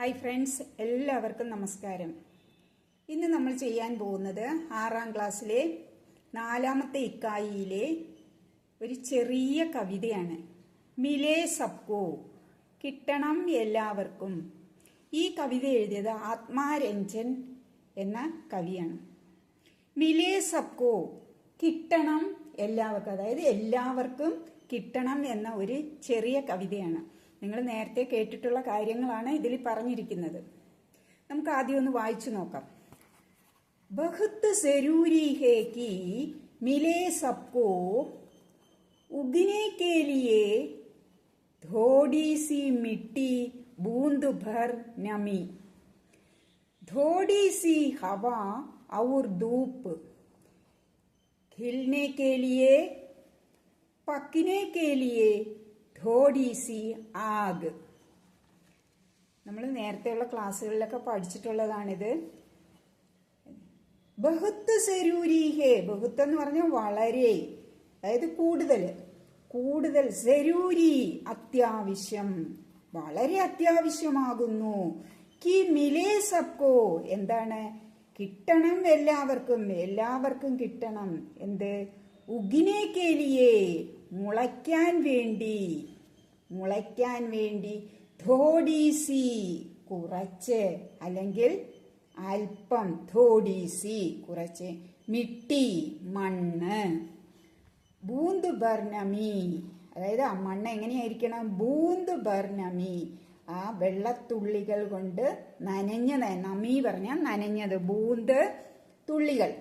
Hi friends എല്ലാവർക്കും നമസ്കാരം. ഇന്ന് നമ്മൾ ചെയ്യാൻ പോകുന്നത് ആറാം ക്ലാസ്സിലെ നാലാമത്തെ ഇക്കായിയിലെ ഒരു ചെറിയ കവിതയാണ്. മിലേ സബ്കോ കിട്ടണം എല്ലാവർക്കും. ഈ കവിത എഴുതിയത് ആത്മാരഞ്ജൻ എന്ന കവിയാണ്. മിലേ സബ്കോ കിട്ടണം എല്ലാവർക്കും. അതായത് എല്ലാവർക്കും കിട്ടണം എന്ന ഒരു ചെറിയ കവിതയാണ്. നിങ്ങൾ നേരത്തെ കേട്ടിട്ടുള്ള കാര്യങ്ങളാണ് ഇതിൽ പറഞ്ഞിരിക്കുന്നത് നമുക്ക് ആദ്യം ഒന്ന് വായിച്ചു നോക്കാം ബഹുത്ത് ജരൂരി ഹേ കി മിലേ സബ്കോ ഉഗനെ के लिए थोड़ी सी मिट्टी बूंद भर नमी थोड़ी सी हवा और धूप खिलने के लिए पकने के लिए थोड़ी सी ആഗ് നമ്മൾ നേരത്തെയുള്ള ക്ലാസ്സുകളിലൊക്കെ പഠിച്ചിട്ടുള്ളതാണിത് ബഹുത്ത് സെരൂരി ഹേ ബഹുത്ത് എന്ന് പറഞ്ഞാൽ വളരെ അതായത് കൂടുതൽ കൂടുതൽ സെരൂരി അത്യാവശ്യം വളരെ അത്യാവശ്യമാകുന്നു കി മിലേ സബ്കോ എന്താണ് കിട്ടണം എല്ലാവർക്കും എല്ലാവർക്കും കിട്ടണം എന്ത് ഉഗിനെ കേലിയേ മുളയ്ക്കാൻ വേണ്ടി മുളയ്ക്കാൻ വേണ്ടി ധോഡീസി കുറച്ച് അല്ലെങ്കിൽ അല്പം ധോഡീസി കുറച്ച് മിട്ടി മണ്ണ്. ബൂന്ത് ബർണമി അതായത് ആ മണ്ണ് എങ്ങനെയായിരിക്കണം? ബൂന്ത് ബർണമി ആ വെള്ളത്തുള്ളികൾ കൊണ്ട് നനഞ്ഞത് നമി പറഞ്ഞാൽ നനഞ്ഞത് ബൂന്ത് തുള്ളികൾ.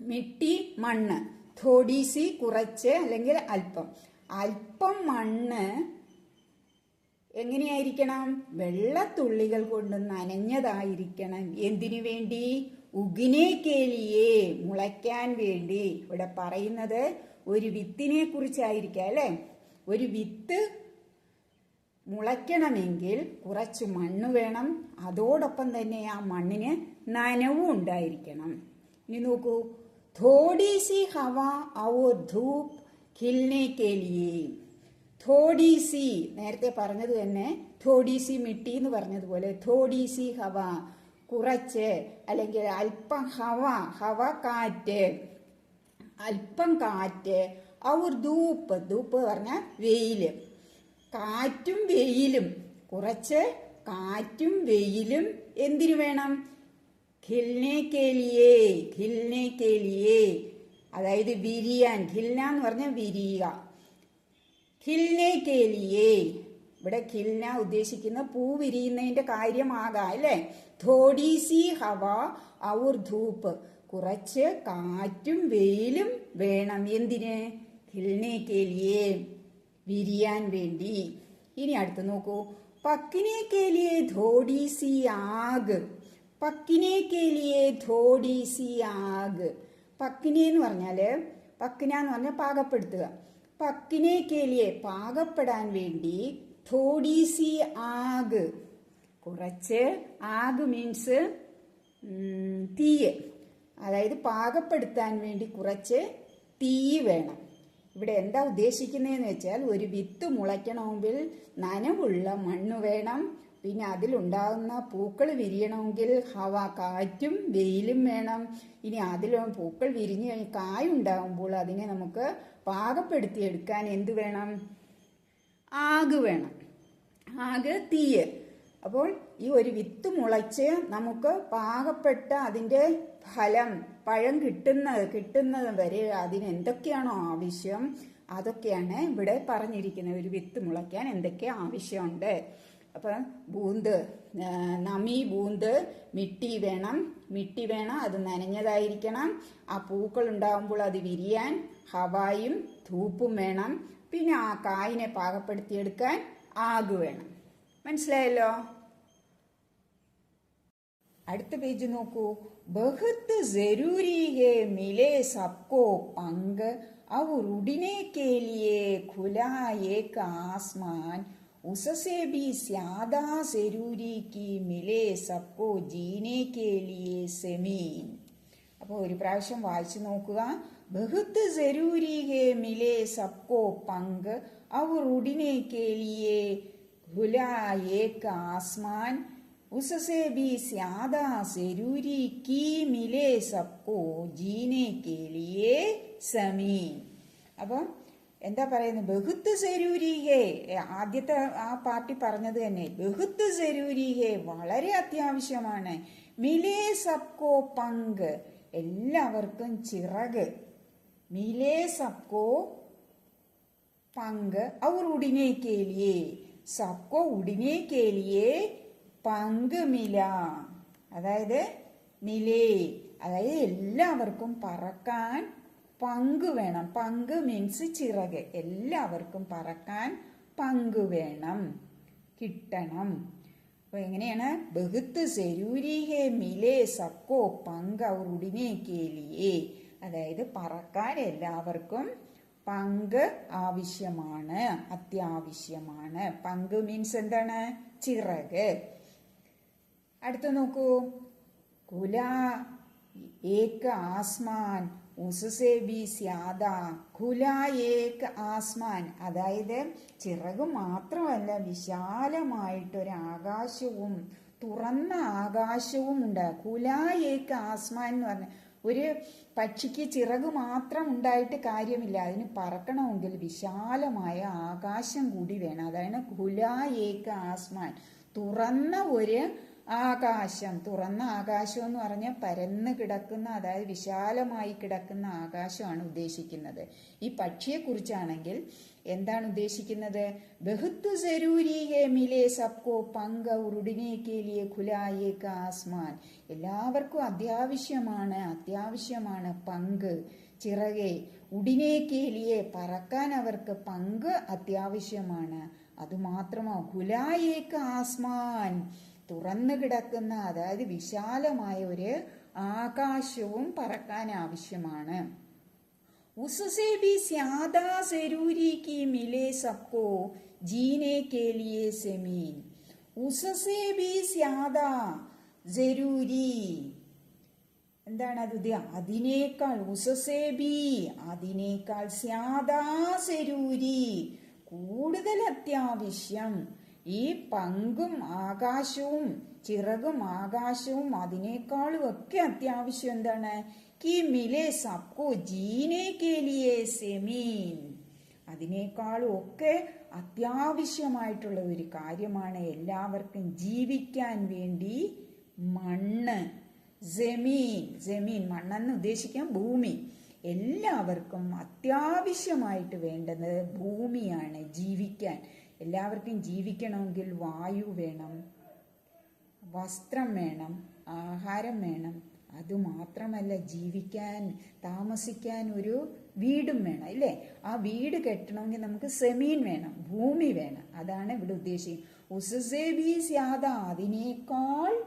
മിട്ടി മണ്ണ്. ഥോഡീസി കുറച്ച് അല്ലെങ്കിൽ അല്പം. അല്പം മണ്ണ് എങ്ങനെയായിരിക്കണം? വെള്ളത്തുള്ളികൾ കൊണ്ട് നനഞ്ഞതായിരിക്കണം. എന്തിനു വേണ്ടി? ഉഗിനെ കേലിയെ മുളയ്ക്കാൻ വേണ്ടി. ഇവിടെ പറയുന്നത് ഒരു വിത്തിനെ കുറിച്ചായിരിക്കാം അല്ലെ? ഒരു വിത്ത് മുളയ്ക്കണമെങ്കിൽ കുറച്ച് മണ്ണ് വേണം. അതോടൊപ്പം തന്നെ ആ മണ്ണിന് നനവും ഉണ്ടായിരിക്കണം. ഇനി നോക്കൂ. थोड़ी सी हवा और धूप खिलने के लिए थोड़ी सी നേരത്തെ പറഞ്ഞത് തന്നെ थोड़ी सी മിട്ടി എന്ന് പറഞ്ഞതുപോലെ थोड़ी सी ഹവ കുറച്ച് അല്ലെങ്കിൽ അല്പം ഹവ ഹവ കാറ്റ് അല്പം കാറ്റ് ഔർ ധൂപ്പ് ധൂപ്പ് പറഞ്ഞ വെയില് കാറ്റും വെയിലും കുറച്ച് കാറ്റും വെയിലും എന്തിനു വേണം ഖിൽനെ കേലിയേ ഖിൽനെ കേലിയേ അതായത് വിരിയാൻ ഖിൽന എന്ന് പറഞ്ഞാൽ വിരിയുക. ഖിൽനെ കേലിയേ ഇവിടെ ഖിൽന ഉദ്ദേശിക്കുന്ന പൂ വിരിയുന്നതിന്റെ കാര്യമാകാം അല്ലേ? ധോഡീസി ഹവ ഔർ ധൂപ്പ്. കുറച്ച് കാറ്റും വെയിലും വേണം. എന്തിന്? ഖിൽനെ കേലിയേ വിരിയാൻ വേണ്ടി. ഇനി അടുത്ത് നോക്കൂ. പക്കിനെ കേലിയേ ധോഡീസി ആഗ്. പക്കിനെ കേലിയെ ധോടി സി ആഗ്. പക്കിനെ എന്ന് പറഞ്ഞാൽ പക്കിന എന്ന് പറഞ്ഞാൽ പാകപ്പെടുത്തുക. പക്കിനെ കേലിയെ പാകപ്പെടാൻ വേണ്ടി ധോടി സി ആഗ്. കുറച്ച് ആഗ് മീൻസ് തീയ്. അതായത് പാകപ്പെടുത്താൻ വേണ്ടി കുറച്ച് തീ വേണം. ഇവിടെ എന്താ ഉദ്ദേശിക്കുന്നതെന്ന് വെച്ചാൽ ഒരു വിത്ത് മുളയ്ക്കണമെങ്കിൽ നനവുള്ള മണ്ണ് വേണം. പിന്നെ അതിലുണ്ടാകുന്ന പൂക്കൾ വിരിയണമെങ്കിൽ ഹവ കാറ്റും വെയിലും വേണം. ഇനി അതിൽ പൂക്കൾ വിരിഞ്ഞ് കഴിഞ്ഞ് കായുണ്ടാകുമ്പോൾ അതിനെ നമുക്ക് പാകപ്പെടുത്തി എടുക്കാൻ എന്ത് വേണം? ആഗ് വേണം. ആഗ് തീയ്. അപ്പോൾ ഈ ഒരു വിത്ത് മുളച്ച് നമുക്ക് പാകപ്പെട്ട അതിന്റെ ഫലം പഴം കിട്ടുന്നത് കിട്ടുന്നത് വരെ അതിന് എന്തൊക്കെയാണോ ആവശ്യം അതൊക്കെയാണ് ഇവിടെ പറഞ്ഞിരിക്കുന്നത്. ഒരു വിത്ത് മുളയ്ക്കാൻ എന്തൊക്കെ ആവശ്യമുണ്ട്? അപ്പം ബൂന്ത് നമി ബൂന്ത് മിട്ടി വേണം. മിട്ടി വേണം അത് നനഞ്ഞതായിരിക്കണം. ആ പൂക്കൾ ഉണ്ടാകുമ്പോൾ അത് വിരിയാൻ ഹവായും ധൂപ്പും വേണം. പിന്നെ ആ കായിനെ പാകപ്പെടുത്തിയെടുക്കാൻ ആഗ് വേണം. മനസ്സിലായല്ലോ? അടുത്ത പേജ് നോക്കൂ. ബഹുത്ത് ജരൂരി മിലേ സബ്കോ പങ്ക്. അവർ ഉടിനെ കേലിയേ ഖുലാ ആസ്മാൻ. उससे भी ज्यादा जरूरी की मिले सबको जीने के लिए സെമീൻ അപ്പോൾ ഒരു പ്രാവശ്യം വായിച്ചു നോക്കുക ബഹുത്ത് ജരൂരി ഹേ മിലേ സബ്കോ പങ്ക് അവർ ഉടിനെ കേലിയെ ഖുല ഏക്ക് ആസ്മാൻ उससे भी ज्यादा जरूरी की मिले सबको जीने के लिए സമീൻ അപ്പം എന്താ പറയുന്നത് ബഹുത്ത് സരൂരീകേ ആദ്യത്തെ ആ പാർട്ടി പറഞ്ഞത് തന്നെ. ബഹുത്ത് സരൂരീകേ വളരെ അത്യാവശ്യമാണ്. മിലേ സബ്കോ പങ്ക്. എല്ലാവർക്കും ചിറക്. മിലേ സബ്കോ പങ്ക്. അവർ ഉടിനെ കേലിയേ. സബ്കോ ഉടിനെ കേലിയേ പങ്ക് മില. അതായത് മിലേ. അതായത് എല്ലാവർക്കും പറക്കാൻ പങ്ക് വേണം. പങ്ക് മീൻസ് ചിറക്. എല്ലാവർക്കും പറക്കാൻ പങ്ക് വേണം. കിട്ടണം. അപ്പൊ എങ്ങനെയാണ്? ബഹുത്ത് സെരൂരി ഹേ മിലേ സക്കോ പങ്ക് അവർ ഉടിനെ കേലിയേ. അതായത് പറക്കാൻ എല്ലാവർക്കും പങ്ക് ആവശ്യമാണ്. അത്യാവശ്യമാണ്. പങ്ക് മീൻസ് എന്താണ്? ചിറക്. അടുത്ത നോക്കൂ. കുല ഏക ആസ്മാൻ ഉസസേ ബി സ്യാദ ആസ്മാൻ. അതായത് ചിറക് മാത്രമല്ല വിശാലമായിട്ടൊരു ആകാശവും തുറന്ന ആകാശവും ഉണ്ട്. കുലായേക്ക് ആസ്മാൻ എന്ന് പറഞ്ഞ ഒരു പക്ഷിക്ക് ചിറക് മാത്രം ഉണ്ടായിട്ട് കാര്യമില്ല. അതിന് പറക്കണമെങ്കിൽ വിശാലമായ ആകാശം കൂടി വേണം. അതാണ് കുലായേക്ക് ആസ്മാൻ. തുറന്ന ഒരു ആകാശം തുറന്ന ആകാശം എന്ന് പറഞ്ഞാൽ പരന്ന് കിടക്കുന്ന അതായത് വിശാലമായി കിടക്കുന്ന ആകാശമാണ് ഉദ്ദേശിക്കുന്നത്. ഈ പക്ഷിയെക്കുറിച്ചാണെങ്കിൽ എന്താണ് ഉദ്ദേശിക്കുന്നത്? ബഹുത്വ ജരൂരിയെ മിലേ സബ്കോ പങ്ക ഉരുടിനെ കേലിയെ ഖുലായേക്ക് ആസ്മാൻ. എല്ലാവർക്കും അത്യാവശ്യമാണ് അത്യാവശ്യമാണ് പങ്ക് ചിറകെ. ഉടിനെ കേലിയെ പറക്കാൻ അവർക്ക് പങ്ക് അത്യാവശ്യമാണ്. അതുമാത്രമോ? ഖുലായേക്ക് ആസ്മാൻ. തുറന്നു കിടക്കുന്ന അതായത് വിശാലമായ ഒരു ആകാശവും പറക്കാൻ ആവശ്യമാണ് उससे भी ज्यादा जरूरी की मिले सबको जीने के लिए जमीन उससे भी ज्यादा जरूरी എന്താണ് അത് ഇത് അതിനേക്കാൾ ഉസസേ ബി അതിനേക്കാൾ സ്യാദാ സെരൂരി കൂടുതൽ അത്യാവശ്യം ഈ പങ്കും ആകാശവും ചിറകും ആകാശവും അതിനേക്കാളും ഒക്കെ അത്യാവശ്യം എന്താണ്? കി മിലെ സബ്കോ ജീനെ കേലിയെ സെമീൻ. അതിനേക്കാളും ഒക്കെ അത്യാവശ്യമായിട്ടുള്ള ഒരു കാര്യമാണ് എല്ലാവർക്കും ജീവിക്കാൻ വേണ്ടി മണ്ണ്. ജമീൻ ജമീൻ മണ്ണെന്ന് ഉദ്ദേശിക്കാൻ ഭൂമി. എല്ലാവർക്കും അത്യാവശ്യമായിട്ട് വേണ്ടത് ഭൂമിയാണ് ജീവിക്കാൻ. എല്ലാവർക്കും ജീവിക്കണമെങ്കിൽ വായു വേണം വസ്ത്രം വേണം ആഹാരം വേണം. അതുമാത്രമല്ല ജീവിക്കാൻ താമസിക്കാൻ ഒരു വീടും വേണം അല്ലേ ആ വീട് കെട്ടണമെങ്കിൽ നമുക്ക് സെമീൻ വേണം ഭൂമി വേണം. അതാണ് ഇവിടെ ഉദ്ദേശിക്കുന്നത്. ഉസസേ ബി സ്യാദ അതിനേക്കാൾ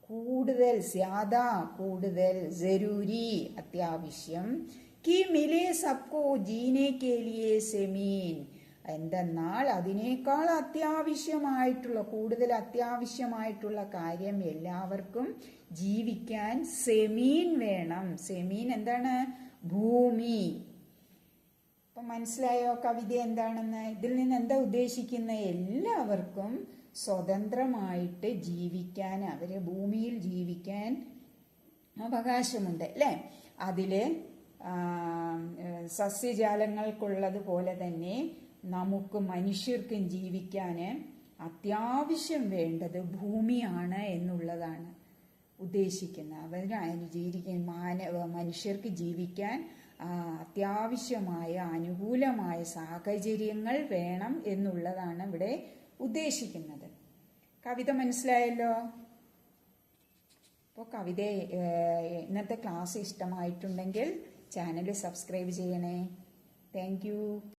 കൂടുതൽ സ്യാദ കൂടുതൽ ജരൂരി അത്യാവശ്യം. കി മിലേ സബ്കോ ജീനെ കേലിയെ സെമീൻ. എന്തെന്നാൽ അതിനേക്കാൾ അത്യാവശ്യമായിട്ടുള്ള കൂടുതൽ അത്യാവശ്യമായിട്ടുള്ള കാര്യം എല്ലാവർക്കും ജീവിക്കാൻ സെമീൻ വേണം. സെമീൻ എന്താണ്? ഭൂമി. അപ്പൊ മനസ്സിലായോ? കവിത എന്താണെന്ന്? ഇതിൽ നിന്ന് എന്താ ഉദ്ദേശിക്കുന്ന? എല്ലാവർക്കും സ്വതന്ത്രമായിട്ട് ജീവിക്കാൻ അവരെ ഭൂമിയിൽ ജീവിക്കാൻ അവകാശമുണ്ട് അല്ലേ? അതിൽ സസ്യജാലങ്ങൾക്കുള്ളത് പോലെ തന്നെ നമുക്ക് മനുഷ്യർക്കും ജീവിക്കാൻ അത്യാവശ്യം വേണ്ടത് ഭൂമിയാണ് എന്നുള്ളതാണ് ഉദ്ദേശിക്കുന്നത്. അവർ അനുജീവിക്കാൻ മാനവ മനുഷ്യർക്ക് ജീവിക്കാൻ അത്യാവശ്യമായ അനുകൂലമായ സാഹചര്യങ്ങൾ വേണം എന്നുള്ളതാണ് ഇവിടെ ഉദ്ദേശിക്കുന്നത്. കവിത മനസ്സിലായല്ലോ? അപ്പോൾ കവിത ഇന്നത്തെ ക്ലാസ് ഇഷ്ടമായിട്ടുണ്ടെങ്കിൽ ചാനൽ സബ്സ്ക്രൈബ് ചെയ്യണേ. താങ്ക്